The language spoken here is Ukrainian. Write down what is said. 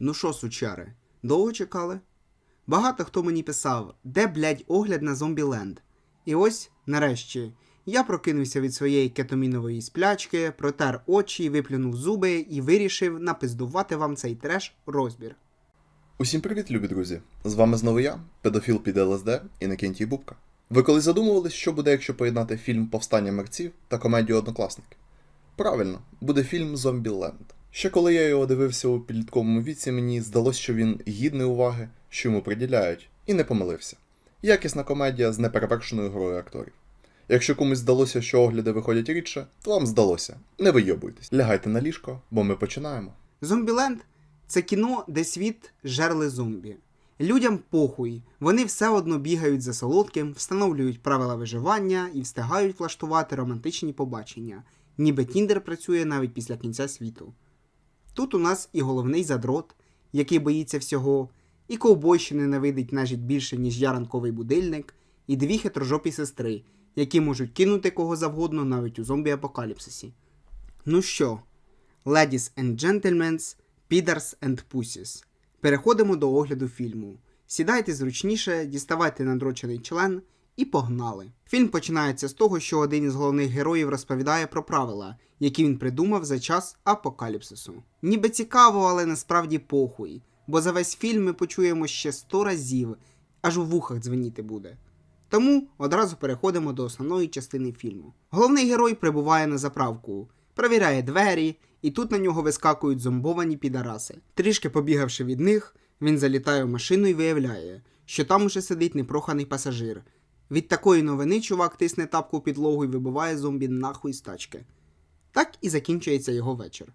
Ну що, сучари, довго чекали? Багато хто мені писав, де, блядь, огляд на Зомбіленд. І ось, нарешті, я прокинувся від своєї кетомінової сплячки, протер очі, виплюнув зуби і вирішив напиздувати вам цей треш розбір. Усім привіт, любі друзі! З вами знову я, педофіл під ЛСД і Накентій Бубка. Ви колись задумувались, що буде, якщо поєднати фільм Повстання мерців та комедію Однокласники? Правильно, буде фільм Зомбіленд. Ще коли я його дивився у підлітковому віці, мені здалося, що він гідний уваги, що йому приділяють, і не помилився. Якісна комедія з неперевершеною грою акторів. Якщо комусь здалося, що огляди виходять рідше, то вам здалося. Не вийобуйтесь. Лягайте на ліжко, бо ми починаємо. Зомбіленд це кіно, де світ жерли зомбі. Людям похуй, вони все одно бігають за солодким, встановлюють правила виживання і встигають влаштувати романтичні побачення, ніби Тіндер працює навіть після кінця світу. Тут у нас і головний задрот, який боїться всього, і ковбой, що ненавидить нежить більше, ніж я ранковий будильник, і дві хитрожопі сестри, які можуть кинути кого завгодно навіть у зомбі-апокаліпсисі. Ну що, Ladies and Gentlemen, Підарс and Pussies. Переходимо до огляду фільму. Сідайте зручніше, діставайте надрочений член і погнали. Фільм починається з того, що один із головних героїв розповідає про правила, які він придумав за час апокаліпсису. Ніби цікаво, але насправді похуй, бо за весь фільм ми почуємо ще сто разів, аж у вухах дзвеніти буде. Тому одразу переходимо до основної частини фільму. Головний герой прибуває на заправку, перевіряє двері, і тут на нього вискакують зомбовані підараси. Трішки побігавши від них, він залітає в машину і виявляє, що там уже сидить непроханий пасажир. Від такої новини чувак тисне тапку в підлогу і вибиває зомбі нахуй з тачки. Так і закінчується його вечір.